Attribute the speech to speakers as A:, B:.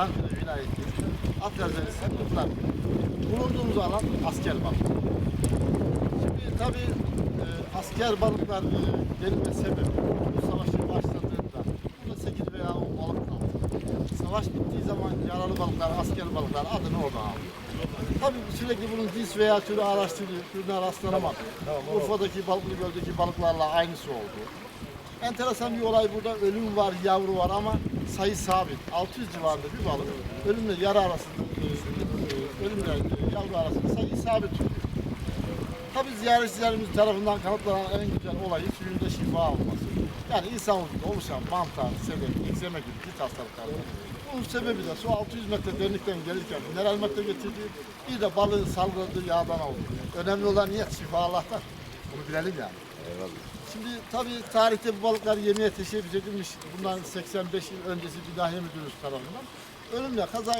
A: Çankırı vilayeti Akyazeli Sınırlar. Bulunduğumuz alan asker balık. Şimdi tabii e, asker balıklar e, gelme sebebi bu savaşın başladığında burada 8 veya 10 balık kaldı. Savaş bittiği zaman yaralı balıklar, asker balıklar adını oradan aldı. Tabii sürekli bunun cins veya türü araştırılıyor, türüne rastlanamadı. Urfa'daki Balıklı Göl'deki balıklarla aynısı oldu. Enteresan bir olay burada ölüm var, yavru var ama sayı sabit. 600 civarında bir balık ölümle yara arasında, e, e, ölümle yavru arasında sayı sabit tutuyor. Tabii ziyaretçilerimiz tarafından kanıtlanan en güzel olayı suyunda şifa olması. Yani insan vücudunda oluşan mantar, sebep, egzeme gibi cilt hastalıkları. Bunun sebebi de su 600 metre derinlikten gelirken mineral madde getirdiği, bir de balığın salgıladığı yağdan oldu. Önemli olan niyet şifa Allah'tan. Bunu bilelim yani. Şimdi tabii tarihte bu balıklar yemeye teşebbüs edilmiş. Bundan 85 yıl öncesi bir dahiye müdürümüz tarafından. Ölümle kaza